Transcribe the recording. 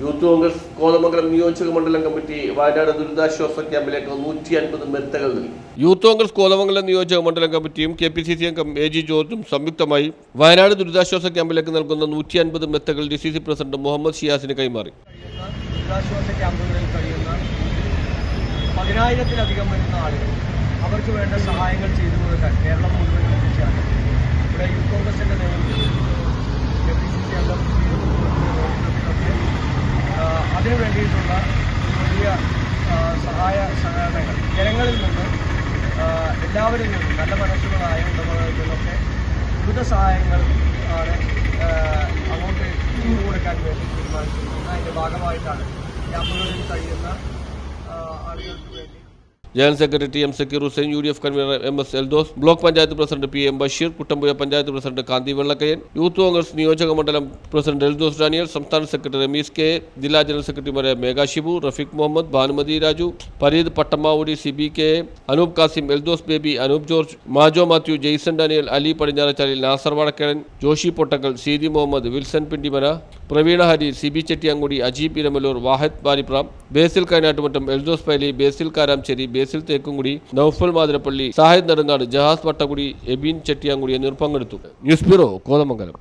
Youth Congress Kothamangalam നിയോജക മണ്ഡലം committee Wayanad ദുരിതാശ്വാസ ക്യാമ്പിലേക്ക് നൂറ്റി അൻപത് മെത്തകൾ നൽകി. യൂത്ത് കോൺഗ്രസ് കോതമംഗലം നിയോജക മണ്ഡലം കമ്മിറ്റിയും കെ പി സി സി അംഗം എ ജി ജോർജും സംയുക്തമായി വയനാട് ദുരിതാശ്വാസ ക്യാമ്പിലേക്ക് നൽകുന്ന നൂറ്റി അൻപത് മെത്തകൾ D C C president Muhammad ഷിയാസിന് കൈമാറി. ദുരിതാശ്വാസ ക്യാമ്പുകളിൽ കഴിയുന്ന പതിനായിരത്തിലധികം വരുന്ന ആളുകൾ അവർക്ക് വേണ്ട സഹായങ്ങൾ ചെയ്തു കൊടുക്കാൻ കേരളം മുഴുവൻ ഇവിടെ യൂത്ത് കോൺഗ്രസിന്റെ നേതൃത്വത്തിൽ കെ പി സി സി അംഗം നേതൃത്വത്തിലൊക്കെ ആ, അതിനു വേണ്ടിയിട്ടുള്ള വലിയ സഹായ സഹകരണങ്ങൾ ജനങ്ങളിൽ നിന്ന് എല്ലാവരിൽ നിന്നും നല്ല മനസ്സുകളായ ഉടമകളിൽ നിന്നൊക്കെ വിവിധ സഹായങ്ങൾ ആണ് അങ്ങോട്ട് ചെയ്തു കൊടുക്കാൻ വേണ്ടി തീരുമാനിച്ചിരിക്കുന്നത്. അതിന്റെ ഭാഗമായിട്ടാണ് ക്യാമ്പുകളിൽ കഴിയുന്ന ആളുകൾക്ക് വേണ്ടി general secretary M Zakir Hussain U D F convener M S Eldhose block panchayat president P M Basheer Kuttampuzha panchayat president Kanthi Vellakkayan youth Congress നിയോജക മണ്ഡലം പ്രസിഡന്റ് എൽദോസ് ഡാനിയൽ സംസ്ഥാന സെക്രട്ടറി രമീസ് കെ ജില്ലാ general സെക്രട്ടറിമാരെ Megha Shibu Rafeeq Muhammad Bhanumathi Raju Fareed Pattamavudi C B K Anoop Kasim Eldhose Baby Anoop George Majo Mathew Jaison Daniel Ali Padinjarachalil Nasar Vadakkedan Joshi Pottakkal Seethi Muhammad Wilson Pindimana Praveena Hari C B Chettiyankudi Ajeeb Eramalloor Wahid Baripram Basil Kainattumattom Eldhose Paily Basil Karamcheri Basil Thekkumkudi Noufal Mathirappilly Sahid Nedungad Jahas Vattakudi Ebin Chettiyankudi എന്നിവർ പങ്കെടുത്തു. News bureau Kothamangalam.